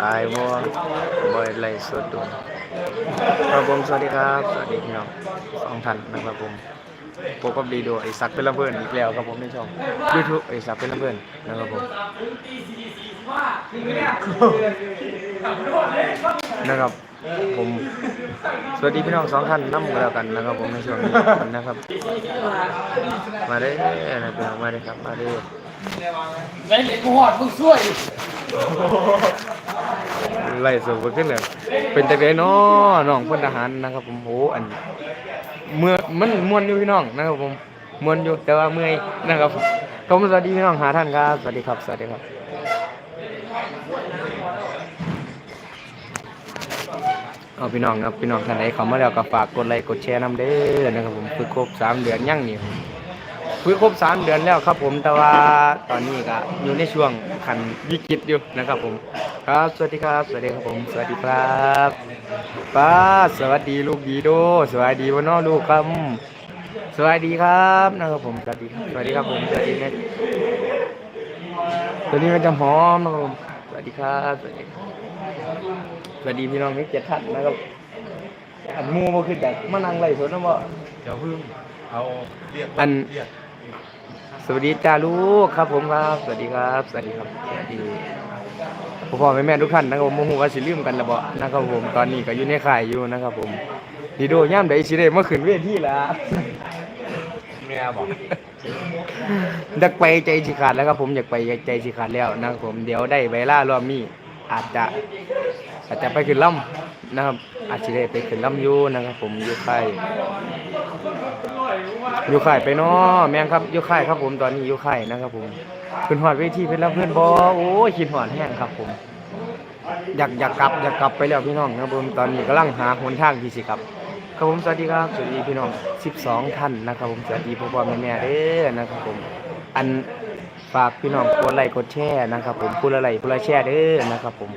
ตายบ่บ่อยไล่สดดนครับผมสวัสดีครับ สวัสดีพี่น้องสองท่านนะครับผมพบกับดีโดไอ้สักเป็นละเพื่อนอีกแล้วครับผมในช่อง YouTube ไอ้สักเป็นละเพื่อนนะครับผมนะครับ ผมสวัสดีพี่น้องสองท่านนั่งกันแล้วกันนะครับผมในช่วงนี้นะครับ มาได้อนะพี่น้องมาได้อครับมาได้อไอ้กูหอดมึงช่วยไล่สูงขึ้นเลยเป็นแต่ไดน้อน้องพลทหารนะครับ ผมโหอันเมื่อมันม่วนอยู่พี่น้องนะครับผมม่วนอยู่แต่ว่าเมื่อยนะครับผมสวัสดีพี่น้องหาท่านครับสวัสดีครับสวัสดีครับ เอาพี่น้องครับพี่น้องท่านใดเข้ามาแล้วก็ฝากกดไลค์กดแชร์น้ำเด้อนะครับผมคือครบสามเดือนยังนี่คุยครบสามเดือนแล้วครับผมแต่ว่าตอนนี้ก็อยู่ในช่วงขันวิกฤตอยู่นะครับผมครับสวัสดีครับ สวัสดีครับผม สวัสดีครับป้าสวัสดีลูกดีโดสวัสดีวันน้องลูกครับสวัสดีครับนะครับผมสวัสดีสวัสดีครับผมสวัสดีแม่สวัสดีแม่จำหอมนะครับผมสวัสดีครับสวัสดีครับ สวัสดีพี่น้องที่เจ็ดท่านนะครับอันหมูมาขึ้นจากมานั่งไล่สดนะบ่เดี๋ยวพึ่งเอาเรียกอันเรียกสวัสดีจ้าลูกครับ ผมครับ สวัสดีครับ สวัสดีครับสวัสดีพ่อพ่อแม่แม่ทุกท่านนะครับผมโมโหว่าสิลืมกันและบ่นะครับผมตอนนี้ก็อยู่ในข่ายอยู่นะครับ ผมดีโดย่ามใดสิได้มาขึ้นเวทีละแม่บอกอยากไปใจสิขาดแล้วครับผมอยากไปใจสิขาดแล้วนะครับผมเดี๋ยวได้เวลารอบนี้อาจจะ อาจจะไปขึ้นล่ำนะครับ อาจจะได้ไปขึ้นล่ำอยู่นะครับ ผมอยู่ค่ายอยู่ค่ายไปเนาะแม่งครับอยู่ค่ายครับ ผมตอนนี้อยู่ค่ายนะครับ ผมขึ้นหอดเวทีเป็นแล้วเพื่อนบอโอ้ยคิดหอดแห้งครับ ผม อยากอยากกลับอยากกลับไปแล้วพี่น้องนะครับผมตอนนี้กำลังหาหนทางที่สิครับครับผมสวัสดีครับสวัสดีพี่น้อง 12 ท่านนะครับ ผมสวัสดีพ่อพ่อแม่แม่เด้อนะครับผม อันฝากพี่น้องกดไลค์กดแชร์นะครับ ผมผู้ละไลค์ผู้ละแชร์เด้อนะครับ ผม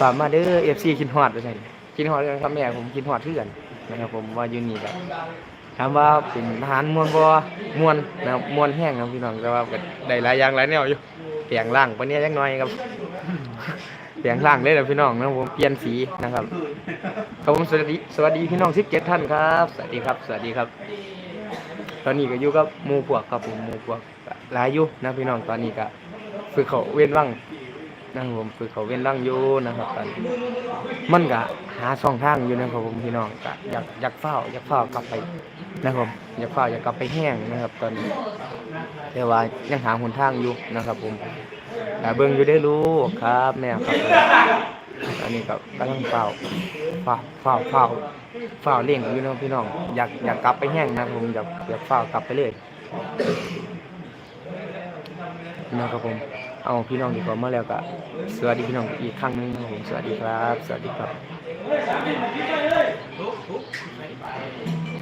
ฝากมาเด้อ FC คิดฮอดไปใช่คิดฮอดกันครับแม่ผมคิดฮอดเพื่อนนะครับผมว่าอยู่นี่แบบถามว่าเป็นทหารมวนบ่มวนนะครับมวนแห้งครับพี่น้องแต่ว่าก็ได้หลายอย่างหลายแนวอยู่เปลี่ยงร่างปะเนี้ยจักหน่อยครับเปลี่ยนร่างเลยนะพี่น้องนะครับผมเปลี่ยนสีนะครับครับผมสวัสดีสวัสดีพี่น้องสิบเจ็ดท่านครับ สวัสดีครับ สวัสดีครับ ตอนนี้ก็อยู่กับมูพวกครับผมมูพวกหลายอยู่นะพี่น้องตอนนี้ก็ฝึกเขาเว้นว่าง นะครับผมฝึกเขาเว้นว่างอยู่นะครับตอนนี้มันก็หาช่องทางอยู่นะครับผมพี่น้องก็อยากอยากเฝ้าอยากเฝ้ากลับไปนะครับผมอยากเฝ้าอยากกลับไปแห้งนะครับ ตอนนี้แต่ว่ายังหาหนทางอยู่นะครับ ผมแต่เบิ่งอยู่ได้รู้ครับแม่ครับอันนี้ก็กำลังเฝ้าเฝ้าเฝ้าเฝ้าเฝ้าเลี้ยงอยู่นะพี่น้อง อยากอยากกลับไปแห้งนะผมอยากอยากเฝ้ากลับไปเลยนะครับผม เอาพี่น้องที่เขามาแล้วก็สวัสดีพี่น้องอีกครั้งหนึงครับผมสวัสดีครับ สวัสดีครับ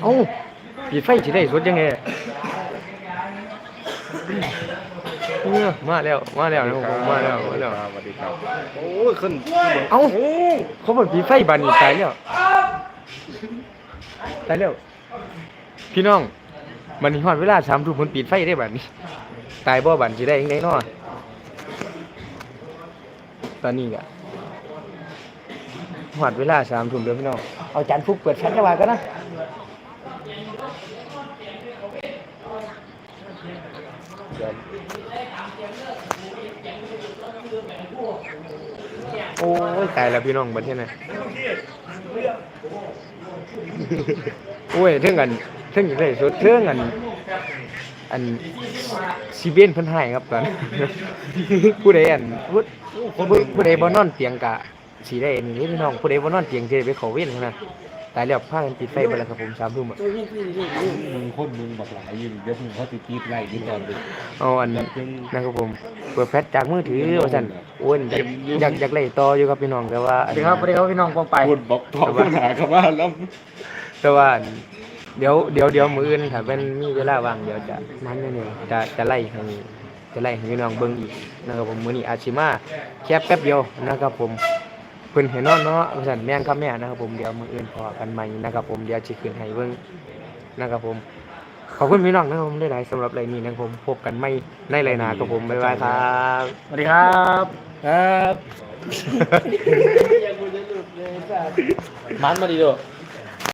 เอ้าปิดไฟสิได้สดยังไงเออมาแล้วมาแล้วนะครับผมมาแล้วมาแล้วสวัสดีครับโอ้ยขึ้นเอ้าเขาบอกผีไฟบันนี่ตายแล้วตายแล้วพี่น้องมันนี่ฮอดเวลาสามทุ่มมันปิดไฟได้บัดนี้ ตายบ่บันสิได้ยังไงเนาะ ตอนนี้ก็ฮอดเวลาสามทุ่มเด้อพี่น้อง เอาจานฟุกเปิดชัดจังหวะกันนะโอ้ยตายแล้วพี่น้องบัดเท่ยนะโอ้ยเท่งกันเท่งอยู่ได้สุดเท่งกัน อันซีเบนเพิ่นให้ครับตอน ผู้ใดอันผู้ผู้ผู้ใดบ่นอนเตียงกะสิได้นี่พี่น้องผู้ใดบ่นอนเตียงสิได้ไปข้าเว้นนะตายแล้วพากันปิดไฟไปแล้วครับผมสามทุ่มอะมึงคนมึงบักหลายอยู่เดี๋ยวมึงเขาติดตีไล่ยี่ตอนดึกเอาอันนะครับผมเปิดแฟลชจากมือถือว่าซั่นโอ้ยอยากอยากอยากไล่ต่ออยู่ครับพี่น้องแต่ว่าสวัสดีครับสวัสดีครับพี่น้องปองไป คนบอกตอบปัญหาคำว่าแล้ว แต่ว่า เดี๋ยวเดี๋ยวเดี๋ยวมื้ออื่นถ้าเป็นมีเวลาว่างเดี๋ยวจะมันนี่จะจะไล่ให้จะไล่ให้พี่น้องเบิ่งอีกนะครับผมมื้อนี้อาจสิมาแค่แป๊บเดียวนะครับผมเพิ่นให้นอนเนาะว่าซั่นแม่นครับแม่นะครับผมเดี๋ยวมื้ออื่นพอกันใหม่นะครับผมเดี๋ยวสิขึ้นให้เบิ่งนะครับผมขอบคุณพี่น้องนะครับผมหลายๆสำหรับรายนี้นะครับผมพบกันใหม่ในรายหน้าครับผมบ๊ายบายครับสวัสดีครับครับมันมาดีด้วย